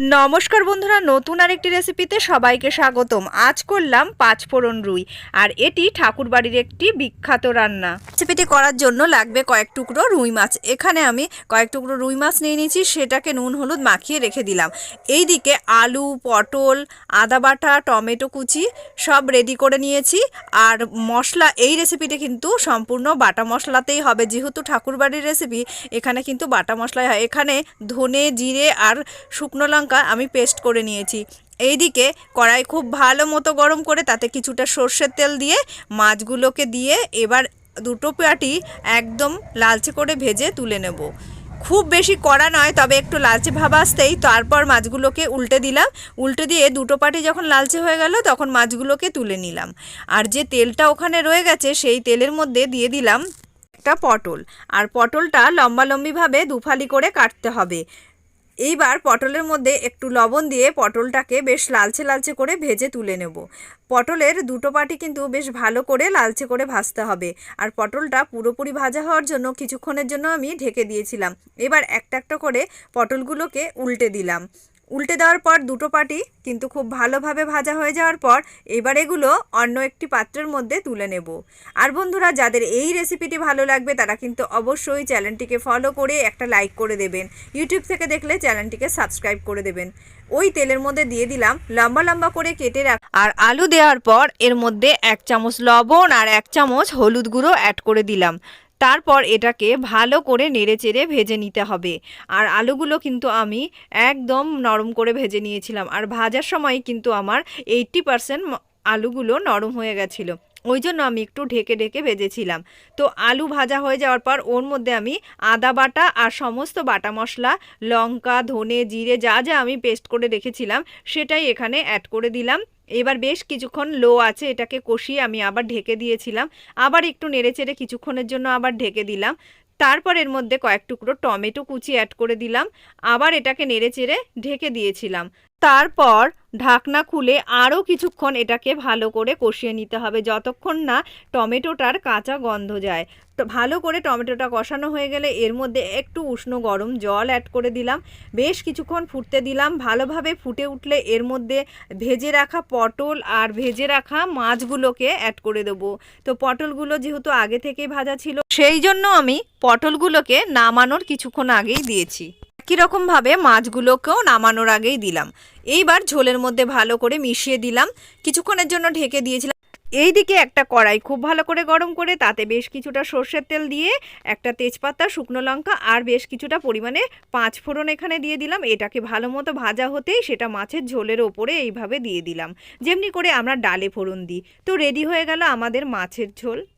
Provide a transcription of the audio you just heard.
নমস্কার বন্ধুরা, নতুন আরেকটি রেসিপিতে সবাইকে স্বাগতম। আজ করলাম পাঁচফোড়ন রুই, আর এটি ঠাকুরবাড়ির একটি বিখ্যাত রান্না। রেসিপিটি করার জন্য লাগবে কয়েক টুকরো রুই মাছ। এখানে আমি কয়েক টুকরো রুই মাছ নিয়ে নিয়েছি, সেটাকে নুন, হলুদ মাখিয়ে রেখে দিলাম। এই দিকে আলু, পটল, আদা বাটা, টমেটো কুচি সব রেডি করে নিয়েছি। আর মশলা, এই রেসিপিটি কিন্তু সম্পূর্ণ বাটা মশলাতেই হবে। যেহেতু ঠাকুরবাড়ির রেসিপি এখানে কিন্তু বাটা মশলাই হয়। এখানে ধনে, জিরে আর শুকনো লঙ্কা আমি পেস্ট করে নিয়েছি। এইদিকে কড়াই খুব ভালো মতো গরম করে তাতে কিছুটা সর্ষের তেল দিয়ে, মাছগুলোকে দিয়ে এবার দুটো পেঁয়াটি একদম লালচে করে ভেজে তুলে নেব। খুব বেশি কড়া নয়, তবে একটু লালচে ভাব আসতেই তারপর মাছগুলোকে উল্টে দিলাম। উল্টে দিয়ে দুটো পাটি যখন লালচে হয়ে গেল, তখন মাছগুলোকে তুলে নিলাম। আর যে তেলটা ওখানে রয়ে গেছে, সেই তেলের মধ্যে দিয়ে দিলাম একটা পটল। আর পটলটা লম্বালম্বিভাবে দুফালি করে কাটতে হবে। এইবার পটলের মধ্যে একটু লবণ দিয়ে পটলটাকে বেশ লালচে লালচে করে ভেজে তুলে নেব। পটলের দুটো পাটি কিন্তু বেশ ভালো করে লালচে করে ভাজতে হবে। আর পটলটা পুরোপুরি ভাজা হওয়ার জন্য কিছুক্ষণের জন্য আমি ঢেকে দিয়েছিলাম। এবার একটা একটা করে পটলগুলোকে উল্টে দিলাম। উল্টে দেওয়ার পর দুটো পাটি কিন্তু খুব ভালোভাবে ভাজা হয়ে যাওয়ার পর এবার এগুলো অন্য একটি পাত্রের মধ্যে তুলে নেব। আর বন্ধুরা, যাদের এই রেসিপিটি ভালো লাগবে, তারা কিন্তু অবশ্যই চ্যানেলটিকে ফলো করে একটা লাইক করে দেবেন। ইউটিউব থেকে দেখলে চ্যানেলটিকে সাবস্ক্রাইব করে দেবেন। ওই তেলের মধ্যে দিয়ে দিলাম লম্বা লম্বা করে কেটে রাখ আর আলু দেওয়ার পর এর মধ্যে এক চামচ লবণ আর এক চামচ হলুদ গুঁড়ো অ্যাড করে দিলাম। তারপর এটাকে ভালো করে নেড়ে চেড়ে ভেজে নিতে হবে। আর আলুগুলো কিন্তু আমি একদম নরম করে ভেজে নিয়েছিলাম। আর ভাজার সময় কিন্তু আমার এইট্টি পারসেন্ট আলুগুলো নরম হয়ে গেছিল। ওই জন্য আমি একটু ঢেকে ঢেকে ভেজেছিলাম। তো আলু ভাজা হয়ে যাওয়ার পর ওর মধ্যে আমি আদা বাটা আর সমস্ত বাটা মশলা, লঙ্কা, ধনে, জিরে, যা যা আমি পেস্ট করে রেখেছিলাম, সেটাই এখানে অ্যাড করে দিলাম। এবার বেশ কিছুক্ষণ লো আছে, এটাকে কষিয়ে আমি আবার ঢেকে দিয়েছিলাম। আবার একটু নেড়েচেড়ে কিছুক্ষণের জন্য আবার ঢেকে দিলাম। তারপর এর মধ্যে কয়েক টুকরো টমেটো কুচি অ্যাড করে দিলাম। আবার এটাকে নেড়েচেড়ে ঢেকে দিয়েছিলাম। তারপর ঢাকনা খুলে আরও কিছুক্ষণ এটাকে ভালো করে কষিয়ে নিতে হবে। যতক্ষণ না টমেটোটার কাঁচা গন্ধ যায়। তো ভালো করে টমেটোটা কষানো হয়ে গেলে এর মধ্যে একটু উষ্ণ গরম জল অ্যাড করে দিলাম। বেশ কিছুক্ষণ ফুটতে দিলাম। ভালোভাবে ফুটে উঠলে এর মধ্যে ভেজে রাখা পটল আর ভেজে রাখা মাছগুলোকে অ্যাড করে দেবো। তো পটলগুলো যেহেতু আগে থেকেই ভাজা ছিল, সেই জন্য আমি পটলগুলোকে নামানোর কিছুক্ষণ আগেই দিয়েছি। একই রকমভাবে মাছগুলোকেও নামানোর আগেই দিলাম। এইবার ঝোলের মধ্যে ভালো করে মিশিয়ে দিলাম। কিছুক্ষণের জন্য ঢেকে দিয়েছিলাম। এই দিকে একটা কড়াই খুব ভালো করে গরম করে, তাতে বেশ কিছুটা সর্ষের তেল দিয়ে একটা তেজপাতা, শুকনো লঙ্কা আর বেশ কিছুটা পরিমাণে পাঁচ ফোড়ন এখানে দিয়ে দিলাম। এটাকে ভালো মতো ভাজা হতেই সেটা মাছের ঝোলের ওপরে এইভাবে দিয়ে দিলাম। যেমনি করে আমরা ডালে ফোড়ন দিই। তো রেডি হয়ে গেল আমাদের মাছের ঝোল।